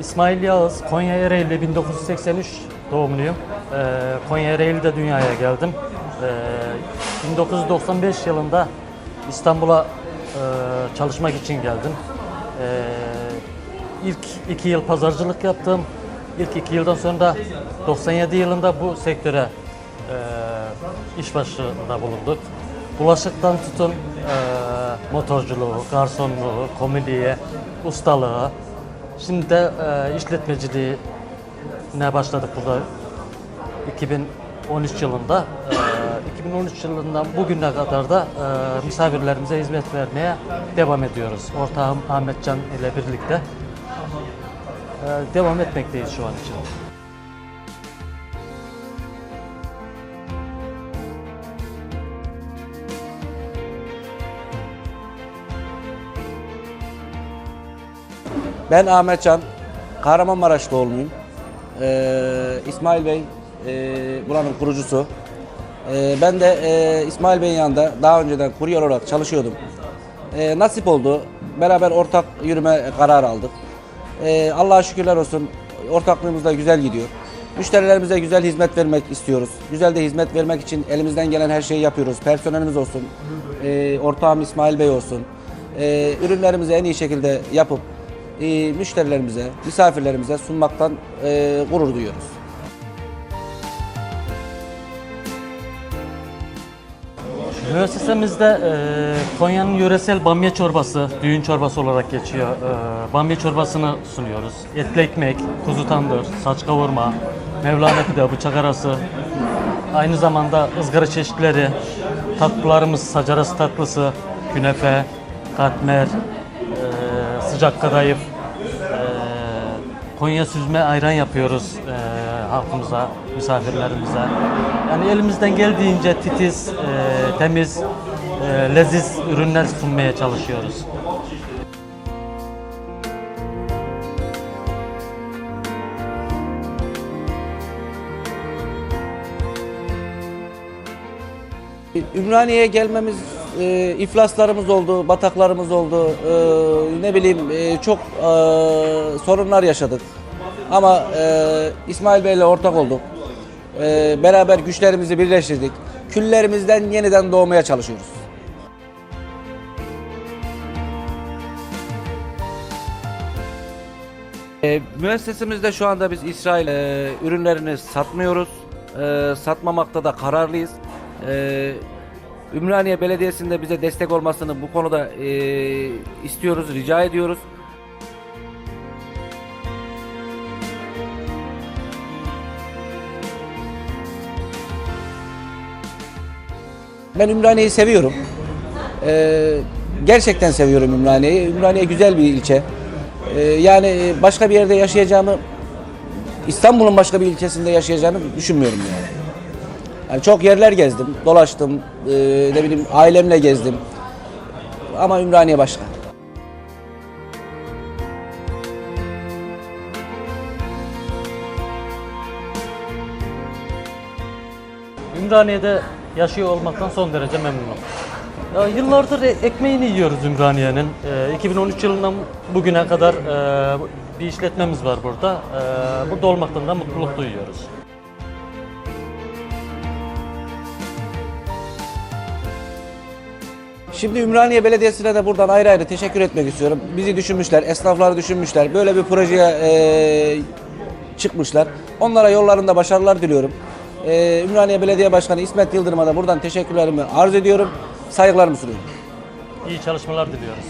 İsmail Yağız, Konya Ereğli 1983 doğumluyum. Ee, Konya Ereğli'de dünyaya geldim. Ee, 1995 yılında İstanbul'a e, çalışmak için geldim. Ee, ilk iki yıl pazarcılık yaptım. İlk iki yıldan sonra da 97 yılında bu sektöre e, iş başında bulunduk. Bulaşıktan tutun e, motorculuğu, garsonluğu, komediye, ustalığı. Şimdi de e, işletmeciliği ne başladık burada 2013 yılında. E, 2013 yılından bugüne kadar da e, misafirlerimize hizmet vermeye devam ediyoruz. Ortağım Ahmetcan ile birlikte e, devam etmekteyiz şu an için. Ben Ahmet Can, Kahramanmaraş doğumluyum. Ee, İsmail Bey e, buranın kurucusu. Ee, ben de e, İsmail Bey'in yanında daha önceden kurye olarak çalışıyordum. Ee, nasip oldu. Beraber ortak yürüme kararı aldık. Ee, Allah'a şükürler olsun. Ortaklığımız da güzel gidiyor. Müşterilerimize güzel hizmet vermek istiyoruz. Güzel de hizmet vermek için elimizden gelen her şeyi yapıyoruz. Personelimiz olsun, e, ortağım İsmail Bey olsun. E, ürünlerimizi en iyi şekilde yapıp e, müşterilerimize, misafirlerimize sunmaktan e, gurur duyuyoruz. Müessesemizde e, Konya'nın yöresel bamya çorbası, düğün çorbası olarak geçiyor. E, bamya çorbasını sunuyoruz. Etli ekmek, kuzu tandır, saç kavurma, mevlana pide, bıçak arası. Aynı zamanda ızgara çeşitleri, tatlılarımız sacarası tatlısı, künefe, katmer, e, sıcak kadayıf, Konya süzme ayran yapıyoruz e, halkımıza, misafirlerimize. Yani elimizden geldiğince titiz, e, temiz, e, leziz ürünler sunmaya çalışıyoruz. Ümraniye'ye gelmemiz e, iflaslarımız oldu, bataklarımız oldu. E, ne bileyim e, çok e, sorunlar yaşadık. Ama e, İsmail Bey'le ortak olduk. E, beraber güçlerimizi birleştirdik. Küllerimizden yeniden doğmaya çalışıyoruz. E, müessesemizde şu anda biz İsrail e, ürünlerini satmıyoruz. E, satmamakta da kararlıyız. E, Ümraniye Belediyesi'nde bize destek olmasını bu konuda e, istiyoruz, rica ediyoruz. Ben Ümraniye'yi seviyorum. Ee, gerçekten seviyorum Ümraniye'yi. Ümraniye güzel bir ilçe. Ee, yani başka bir yerde yaşayacağımı, İstanbul'un başka bir ilçesinde yaşayacağımı düşünmüyorum yani. Yani çok yerler gezdim, dolaştım, ee, ne bileyim ailemle gezdim. Ama Ümraniye başka. Ümraniye'de yaşıyor olmaktan son derece memnunum. Ya yıllardır e- ekmeğini yiyoruz Ümraniye'nin. E, 2013 yılından bugüne kadar e, bir işletmemiz var burada. E, burada olmaktan da mutluluk duyuyoruz. Şimdi Ümraniye Belediyesi'ne de buradan ayrı ayrı teşekkür etmek istiyorum. Bizi düşünmüşler, esnafları düşünmüşler. Böyle bir projeye e, çıkmışlar. Onlara yollarında başarılar diliyorum. E, Ümraniye Belediye Başkanı İsmet Yıldırım'a da buradan teşekkürlerimi arz ediyorum. Saygılarımı sunuyorum. İyi çalışmalar diliyoruz.